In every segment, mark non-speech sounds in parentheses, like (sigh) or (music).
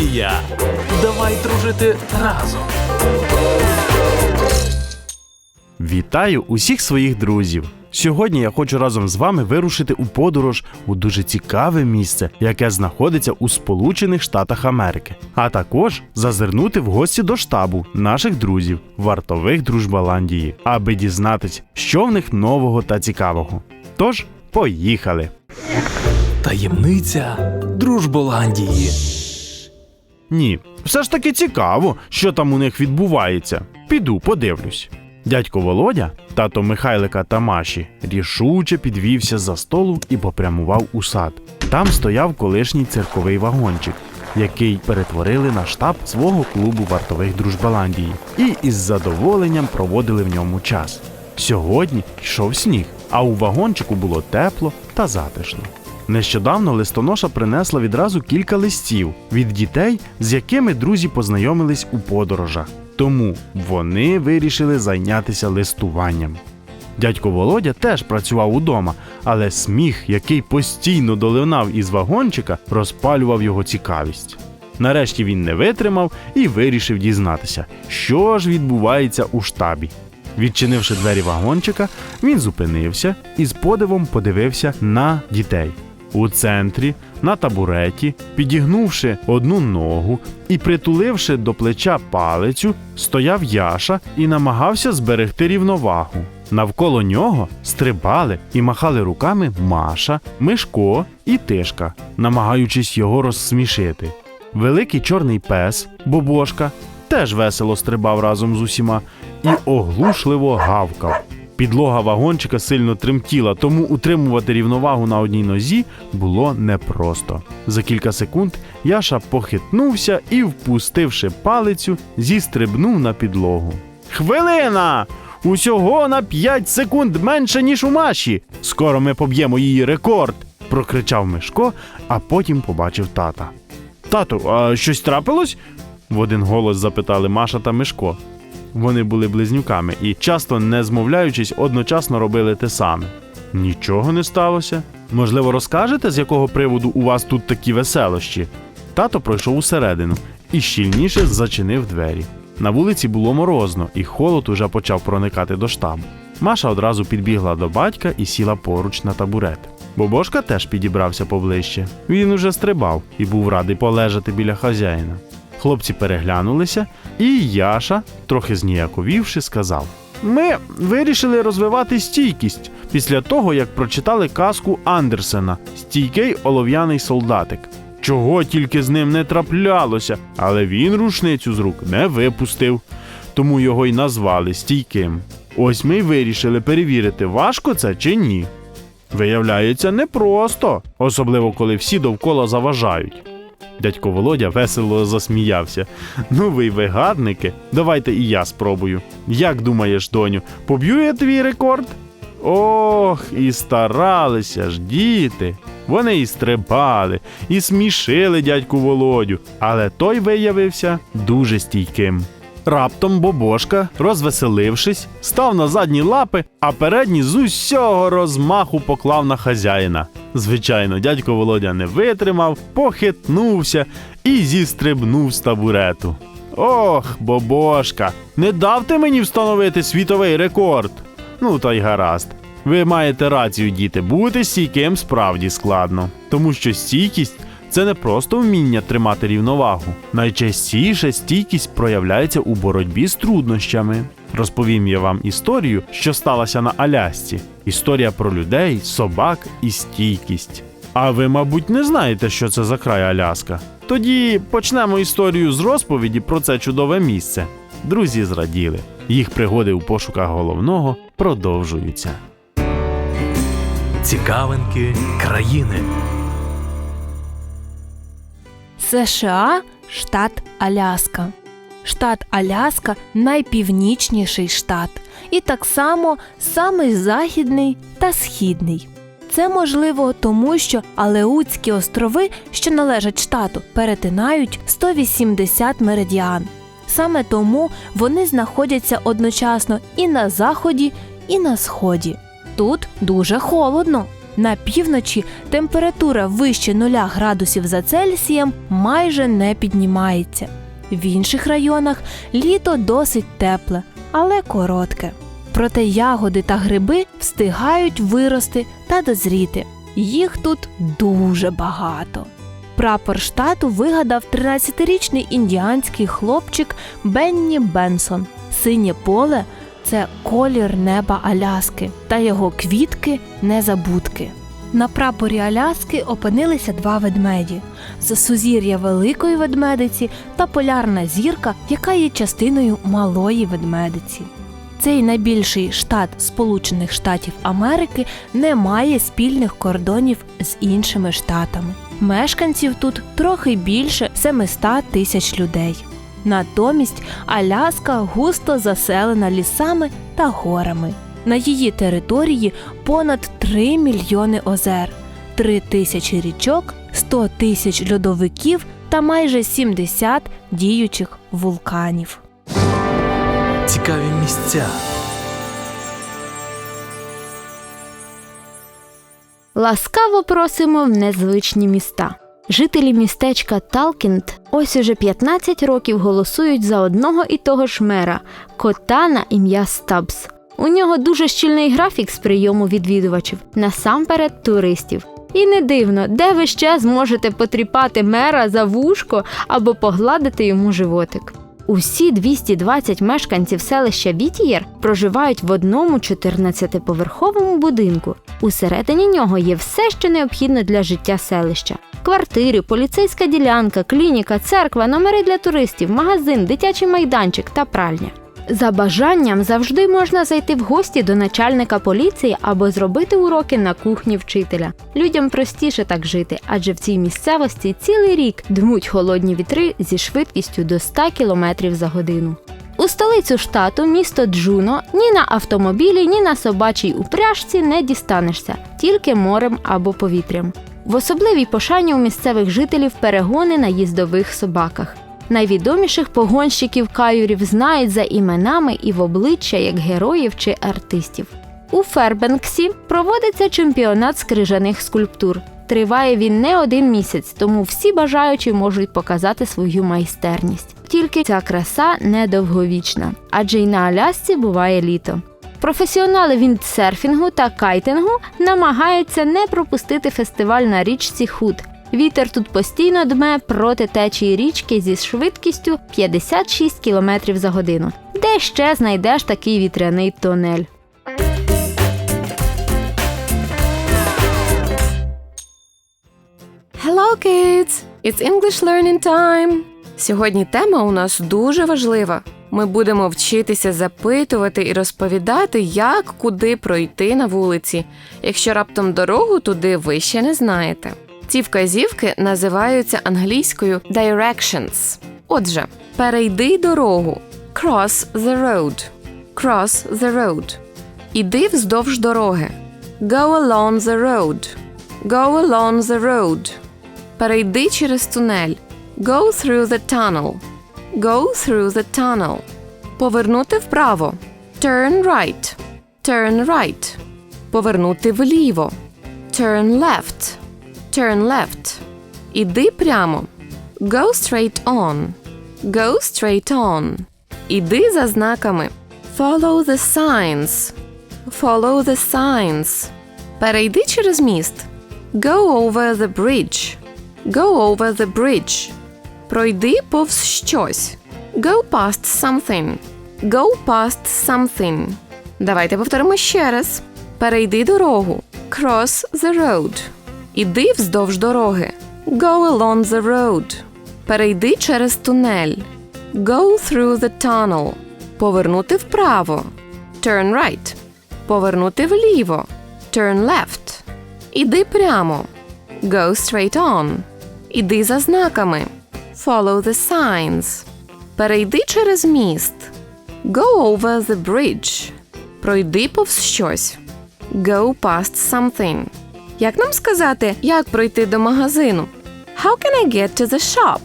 Дружболандія! Давай дружити разом! Вітаю усіх своїх друзів! Сьогодні я хочу разом з вами вирушити у подорож у дуже цікаве місце, яке знаходиться у Сполучених Штатах Америки, а також зазирнути в гості до штабу наших друзів, вартових Дружбаландії, аби дізнатись, що в них нового та цікавого. Тож, поїхали! Таємниця Дружболандії. Ні, все ж таки цікаво, що там у них відбувається. Піду, подивлюсь. Дядько Володя, тато Михайлика та Маші, рішуче підвівся за столу і попрямував у сад. Там стояв колишній цирковий вагончик, який перетворили на штаб свого клубу вартових Дружбаландії, і із задоволенням проводили в ньому час. Сьогодні йшов сніг, а у вагончику було тепло та затишно. Нещодавно листоноша принесла відразу кілька листів від дітей, з якими друзі познайомились у подорожах. Тому вони вирішили зайнятися листуванням. Дядько Володя теж працював удома, але сміх, який постійно долинав із вагончика, розпалював його цікавість. Нарешті він не витримав і вирішив дізнатися, що ж відбувається у штабі. Відчинивши двері вагончика, він зупинився і з подивом подивився на дітей. У центрі, на табуреті, підігнувши одну ногу і притуливши до плеча палицю, стояв Яша і намагався зберегти рівновагу. Навколо нього стрибали і махали руками Маша, Мишко і Тишка, намагаючись його розсмішити. Великий чорний пес, Бобошка, теж весело стрибав разом з усіма і оглушливо гавкав. Підлога вагончика сильно тремтіла, тому утримувати рівновагу на одній нозі було непросто. За кілька секунд Яша похитнувся і, впустивши палицю, зістрибнув на підлогу. Хвилина! Усього на 5 секунд менше, ніж у Маші. Скоро ми поб'ємо її рекорд. прокричав Мишко, а потім побачив тата. Тату, а щось трапилось? в один голос запитали Маша та Мишко. Вони були близнюками і, часто не змовляючись, одночасно робили те саме. Нічого не сталося. Можливо, розкажете, з якого приводу у вас тут такі веселощі? Тато пройшов усередину і щільніше зачинив двері. На вулиці було морозно, і холод уже почав проникати до штабу. Маша одразу підбігла до батька і сіла поруч на табурет. Бобошка теж підібрався поближче. Він уже стрибав і був радий полежати біля хазяїна. Хлопці переглянулися, і Яша, трохи зніяковівши, сказав: Ми вирішили розвивати стійкість після того, як прочитали казку Андерсена Стійкий олов'яний солдатик. Чого тільки з ним не траплялося, але він рушницю з рук не випустив, тому його й назвали стійким. Ось ми й вирішили перевірити, важко це чи ні. Виявляється, непросто, особливо коли всі довкола заважають. Дядько Володя весело засміявся. Ну ви вигадники. Давайте і я спробую. Як думаєш, доню, поб'ю я твій рекорд? Ох, і старалися ж діти. Вони і стрибали, і смішили дядьку Володю, але той виявився дуже стійким. Раптом Бобошка, розвеселившись, став на задні лапи, а передні з усього розмаху поклав на хазяїна. Звичайно, дядько Володя не витримав, похитнувся і зістрибнув з табурету. Ох, Бобошка, не дав ти мені встановити світовий рекорд. Ну, та й гаразд. Ви маєте рацію, діти, бути стійким справді складно, тому що стійкість це не просто вміння тримати рівновагу. Найчастіше стійкість проявляється у боротьбі з труднощами. Розповім я вам історію, що сталася на Алясці. Історія про людей, собак і стійкість. А ви, мабуть, не знаєте, що це за край Аляска. Тоді почнемо історію з розповіді про це чудове місце. Друзі зраділи. Їх пригоди у пошуках головного продовжуються. Цікавинки країни. США, штат Аляска. Штат Аляска найпівнічніший штат, і так само самий західний та східний. Це можливо тому, що Алеутські острови, що належать штату, перетинають 180 меридіан. Саме тому вони знаходяться одночасно і на заході, і на сході. Тут дуже холодно. На півночі температура вище 0 градусів за Цельсієм майже не піднімається. В інших районах літо досить тепле, але коротке. Проте ягоди та гриби встигають вирости та дозріти. Їх тут дуже багато. Прапор штату вигадав 13-річний індіанський хлопчик Бенні Бенсон. Синє поле це колір неба Аляски, та його квітки незабудки. На прапорі Аляски опинилися два ведмеді з сузір'я великої ведмедиці та полярна зірка, яка є частиною малої ведмедиці. Цей найбільший штат Сполучених Штатів Америки не має спільних кордонів з іншими штатами. Мешканців тут трохи більше 700 тисяч людей. Натомість Аляска густо заселена лісами та горами. На її території понад 3 мільйони озер, 3 тисячі річок, 100 тисяч льодовиків та майже 70 діючих вулканів. Цікаві місця. Ласкаво просимо в незвичні міста. Жителі містечка Талкінт ось уже 15 років голосують за одного і того ж мера кота на ім'я Стабс. У нього дуже щільний графік з прийому відвідувачів, насамперед туристів. І не дивно, де ви ще зможете потріпати мера за вушко або погладити йому животик. Усі 220 мешканців селища Вітієр проживають в одному 14-поверховому будинку. Усередині нього є все, що необхідно для життя селища: квартири, поліцейська ділянка, клініка, церква, номери для туристів, магазин, дитячий майданчик та пральня. За бажанням завжди можна зайти в гості до начальника поліції або зробити уроки на кухні вчителя. Людям простіше так жити, адже в цій місцевості цілий рік дмуть холодні вітри зі швидкістю до 100 км за годину. У столицю штату, місто Джуно, ні на автомобілі, ні на собачій упряжці не дістанешся, тільки морем або повітрям. В особливій пошані у місцевих жителів перегони на їздових собаках. Найвідоміших погонщиків каюрів знають за іменами і в обличчя як героїв чи артистів. У Фербенксі проводиться чемпіонат з крижаних скульптур. Триває він не один місяць, тому всі бажаючі можуть показати свою майстерність. Тільки ця краса недовговічна, адже й на Алясці буває літо. Професіонали віндсерфінгу та кайтингу намагаються не пропустити фестиваль на річці Худ. Вітер тут постійно дме проти течії річки зі швидкістю 56 км за годину. Де ще знайдеш такий вітряний тунель? Hello, kids! It's English Learning Time! Сьогодні тема у нас дуже важлива. Ми будемо вчитися запитувати і розповідати, як куди пройти на вулиці, якщо раптом дорогу туди ви ще не знаєте. Ці вказівки називаються англійською directions. Отже, перейди дорогу. Cross the road. Cross the road. Іди вздовж дороги. Go along the road. Go along the road. Перейди через тунель. Go through the tunnel. Go through the tunnel. Повернути вправо. Turn right. Turn right. Повернути вліво. Turn left. Turn left. Іди прямо. Go straight on. Go straight on. Іди за знаками. Follow the signs. Follow the signs. Перейди через міст. Go over the bridge. Go over the bridge. Пройди повз щось. Go past something. Go past something. Давайте повторимо ще раз. Перейди дорогу. Cross the road. Іди вздовж дороги. Go along the road. Перейди через тунель. Go through the tunnel. Повернути вправо. Turn right. Повернути вліво. Turn left. Іди прямо. Go straight on. Іди за знаками. Follow the signs. Перейди через міст. Go over the bridge. Пройди повз щось. Go past something. Як нам сказати, як пройти до магазину? How can I get to the shop?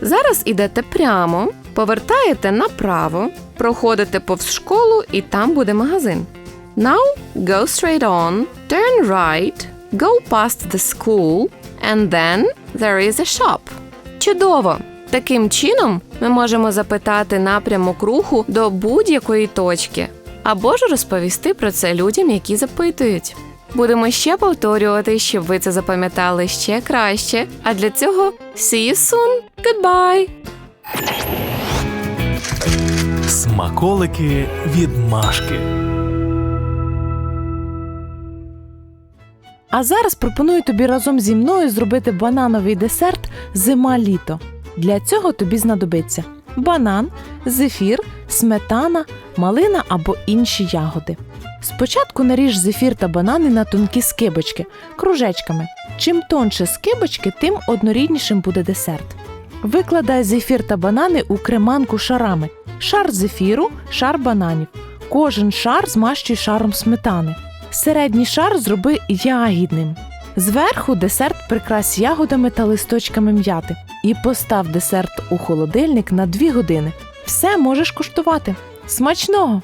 Зараз ідете прямо, повертаєте направо, проходите повз школу і там буде магазин. Now go straight on, turn right, Go past the school and then there is a shop. Чудово! Таким чином ми можемо запитати напрямок руху до будь-якої точки, або ж розповісти про це людям, які запитують. Будемо ще повторювати, щоб ви це запам'ятали ще краще. А для цього see you soon! Goodbye! Смаколики від Машки. А зараз пропоную тобі разом зі мною зробити банановий десерт зима-літо. Для цього тобі знадобиться банан, зефір, сметана, малина або інші ягоди. Спочатку наріж зефір та банани на тонкі скибочки, кружечками. Чим тонше скибочки, тим одноріднішим буде десерт. Викладай зефір та банани у креманку шарами: шар зефіру, шар бананів. Кожен шар змащуй шаром сметани. Середній шар зроби ягідним. Зверху десерт прикрась ягодами та листочками м'яти і постав десерт у холодильник на 2 години. Все можеш куштувати. Смачного!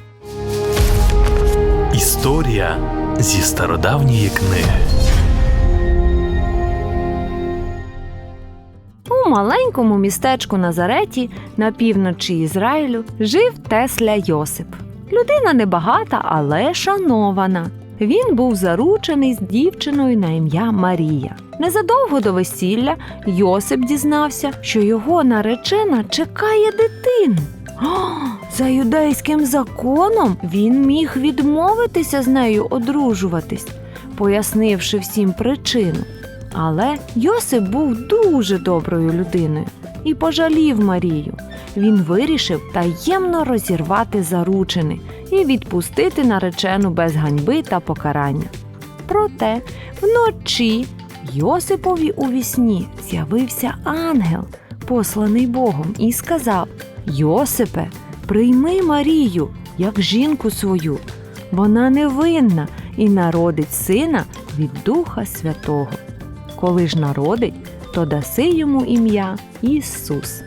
Історія зі стародавньої книги. У маленькому містечку Назареті на півночі Ізраїлю жив Тесля Йосип. Людина небагата, але шанована. Він був заручений з дівчиною на ім'я Марія. Незадовго до весілля Йосип дізнався, що його наречена чекає дитину. (gasps) за юдейським законом він міг відмовитися з нею одружуватись, пояснивши всім причину. Але Йосип був дуже доброю людиною і пожалів Марію. Він вирішив таємно розірвати заручини і відпустити наречену без ганьби та покарання. Проте вночі Йосипові у вісні з'явився ангел, посланий Богом, і сказав: Йосипе, прийми Марію як жінку свою. Вона невинна і народить сина від Духа Святого. Коли ж народить, то даси йому ім'я Ісус.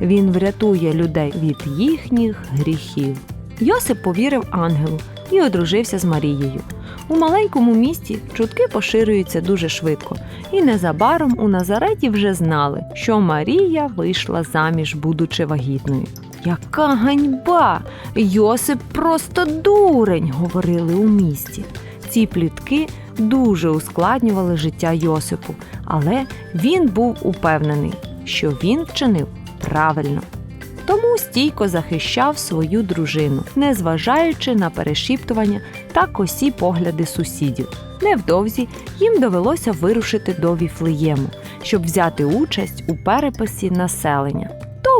Він врятує людей від їхніх гріхів. Йосип повірив ангелу і одружився з Марією. У маленькому місті чутки поширюються дуже швидко, і незабаром у Назареті вже знали, що Марія вийшла заміж, будучи вагітною. Яка ганьба! Йосип просто дурень, говорили у місті. Ці плітки дуже ускладнювали життя Йосипу, але він був упевнений, що він вчинив правильно. Тому стійко захищав свою дружину, незважаючи на перешіптування та косі погляди сусідів. Невдовзі їм довелося вирушити до Віфлеєму, щоб взяти участь у переписі населення.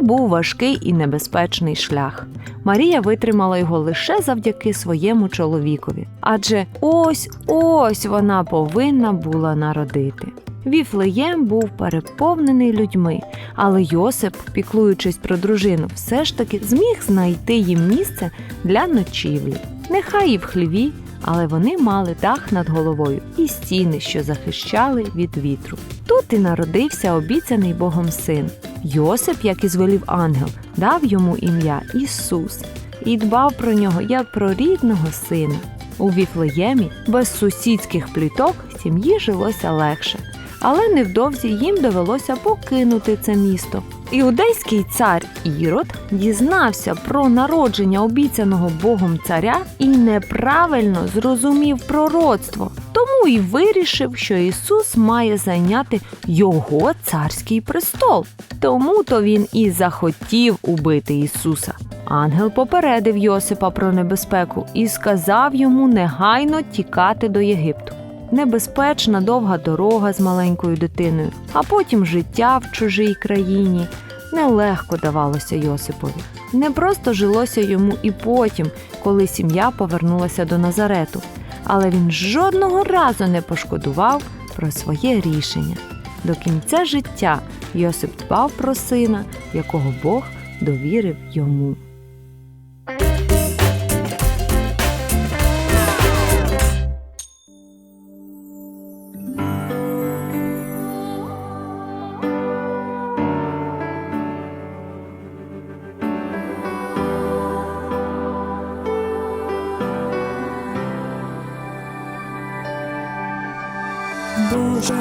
Був важкий і небезпечний шлях. Марія витримала його лише завдяки своєму чоловікові, адже ось ось вона повинна була народити. Віфлеєм був переповнений людьми, але Йосип, піклуючись про дружину, все ж таки зміг знайти їм місце для ночівлі. Нехай і в хліві, але вони мали дах над головою і стіни, що захищали від вітру. Тут і народився обіцяний Богом син. Йосип, як і звелів ангел, дав йому ім'я Ісус і дбав про нього як про рідного сина. У Віфлеємі без сусідських пліток сім'ї жилося легше, але невдовзі їм довелося покинути це місто. Іудейський цар Ірод дізнався про народження обіцяного Богом царя і неправильно зрозумів пророцтво, тому й вирішив, що Ісус має зайняти його царський престол. Тому то він і захотів убити Ісуса. Ангел попередив Йосипа про небезпеку і сказав йому негайно тікати до Єгипту. Небезпечна довга дорога з маленькою дитиною, а потім життя в чужій країні. Нелегко давалося Йосипові. Не просто жилося йому і потім, коли сім'я повернулася до Назарету, але він жодного разу не пошкодував про своє рішення. До кінця життя Йосип дбав про сина, якого Бог довірив йому.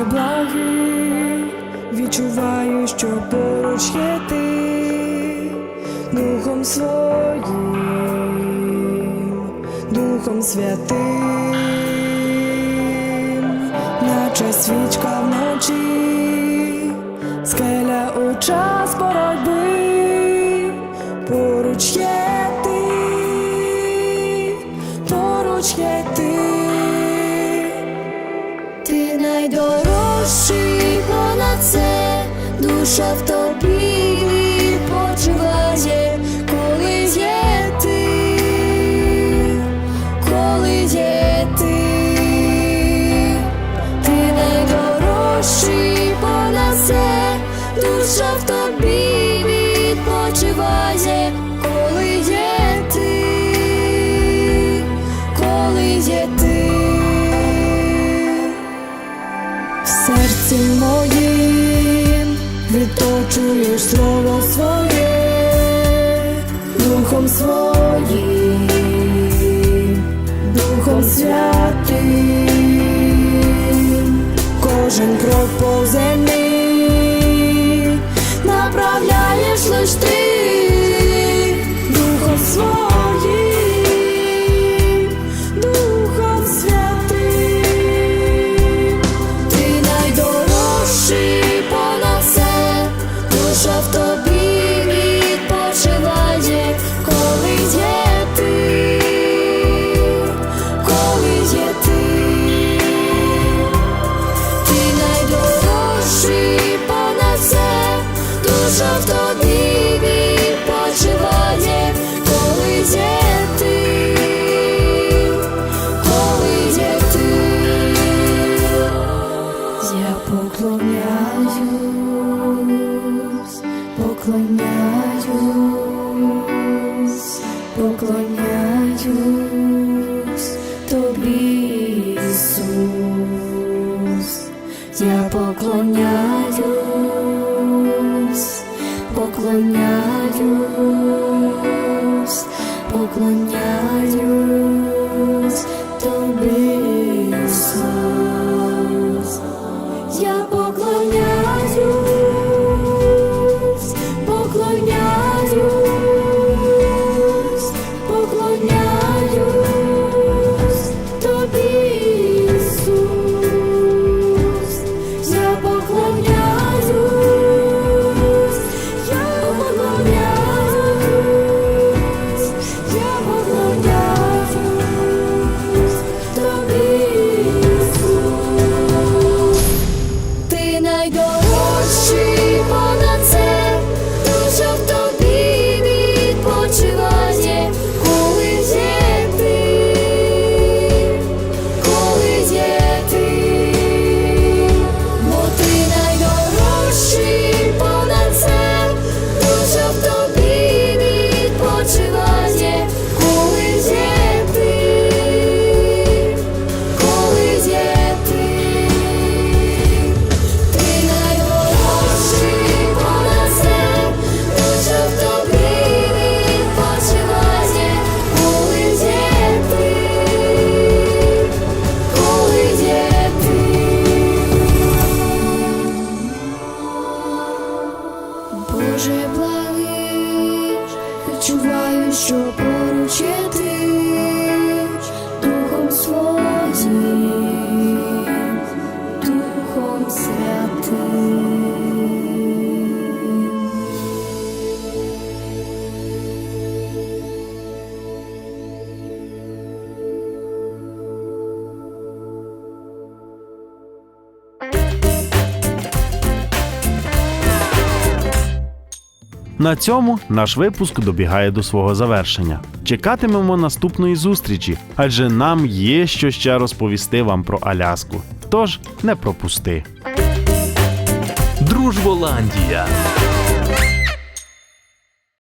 Боже благий, відчуваю, що поруч є ти, Духом своїм, Духом святим, наче свічка вночі, скеля у час боротьби, поруч є ти, поруч є. Ти душа в тобі відпочиває, коли є ти, коли є ти, ти найдорожчий понад це, душа в тобі відпочиває, коли є ти, коли є ти. Серці моїм. Відточуєш слово своє, Духом своїм, Духом святим, кожен крок по землі направляєш лиш ти, поклоняюсь тобі, Ісус. Я поклоняюсь, поклоняюсь, поклоняюсь На цьому наш випуск добігає до свого завершення. Чекатимемо наступної зустрічі, адже нам є що ще розповісти вам про Аляску. Тож не пропусти. Дружболандія.